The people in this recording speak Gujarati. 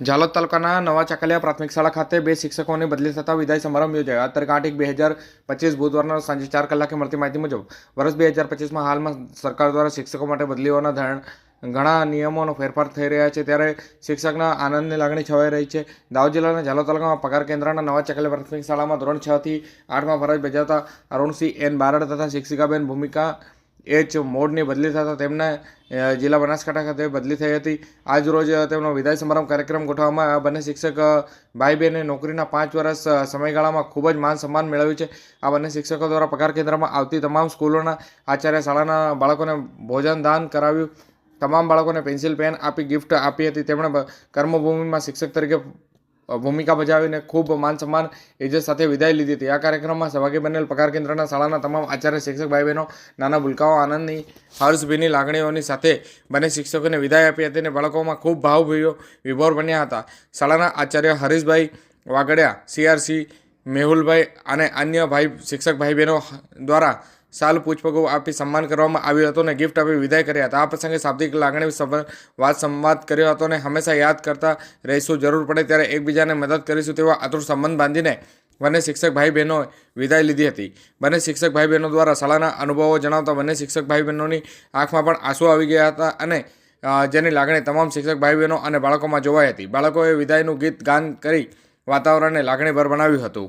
ઝાલોદ તાલુકાના નવા ચાકલિયા પ્રાથમિક શાળા ખાતે બે શિક્ષકોની બદલી થતા વિદાય સમારંભ યોજાયો. આ તારીખ બે હજાર પચીસ બુધવારના સાંજે ચાર કલાકે મળતી માહિતી મુજબ, વર્ષ બે હજાર પચીસમાં હાલમાં સરકાર દ્વારા શિક્ષકો માટે બદલીઓના ધારણ ઘણા નિયમોનો ફેરફાર થઈ રહ્યા છે. ત્યારે શિક્ષકના આનંદની લાગણી છવાઈ રહી છે. દાહોદ જિલ્લાના ઝાલોદ તાલુકામાં પગાર કેન્દ્રના નવા ચાકલિયા પ્રાથમિક શાળામાં ધોરણ છ થી આઠમાં ફરજ બજાવતા અરુણસિંહ એન બારડ તથા શિક્ષિકાબેન ભૂમિકા એચ મોડની બદલી થતાં તેમને જિલ્લા બનાસકાંઠા ખાતે બદલી થઈ હતી. આજ રોજ તેમનો વિદાય સમારંભ કાર્યક્રમ ગોઠવવામાં આ બંને શિક્ષક ભાઈ બહેને નોકરીના પાંચ વર્ષ સમયગાળામાં ખૂબ જ માન સન્માન મેળવ્યું છે. આ બંને શિક્ષકો દ્વારા પગાર કેન્દ્રમાં આવતી તમામ સ્કૂલોના આચાર્ય શાળાના બાળકોને ભોજન દાન કરાવ્યું. તમામ બાળકોને પેન્સિલ, પેન આપી ગિફ્ટ આપી હતી. તેમણે કર્મભૂમિમાં શિક્ષક તરીકે ભૂમિકા ભજાવીને ખૂબ માન સન્માન ઇજ્જત સાથે વિદાય લીધી હતી. આ કાર્યક્રમમાં સહભાગી બનેલ પગાર કેન્દ્રના શાળાના તમામ આચાર્ય શિક્ષક ભાઈ બહેનો નાના ભૂલકાઓ, આનંદની, હર્ષભીની લાગણીઓની સાથે બંને શિક્ષકોને વિદાય આપી હતી અને બાળકોમાં ખૂબ ભાવભીઓ વિભોર બન્યા હતા. શાળાના આચાર્ય હરીશભાઈ વાગડિયા સીઆરસી મેહુલભાઈ અને અન્ય ભાઈ શિક્ષક ભાઈ બહેનો દ્વારા સાલ પૂછપગું આપી સન્માન કરવામાં આવ્યું હતું અને ગિફ્ટ આપી વિદાય કર્યા હતા. આ પ્રસંગે શાબ્દિક લાગણી વાત સંવાદ કર્યો હતો અને હંમેશા યાદ કરતા રહીશું. જરૂર પડે ત્યારે એકબીજાને મદદ કરીશું તેવા આતુર સંબંધ બાંધીને બંને શિક્ષક ભાઈ બહેનોએ વિદાય લીધી હતી. બંને શિક્ષક ભાઈ બહેનો દ્વારા શાળાના અનુભવો જણાવતા બંને શિક્ષક ભાઈ બહેનોની આંખમાં પણ આંસુ આવી ગયા હતા અને જેની લાગણી તમામ શિક્ષક ભાઈ બહેનો અને બાળકોમાં જોવાઈ હતી. બાળકોએ વિદાયનું ગીત ગાન કરી વાતાવરણને લાગણીભર બનાવ્યું હતું.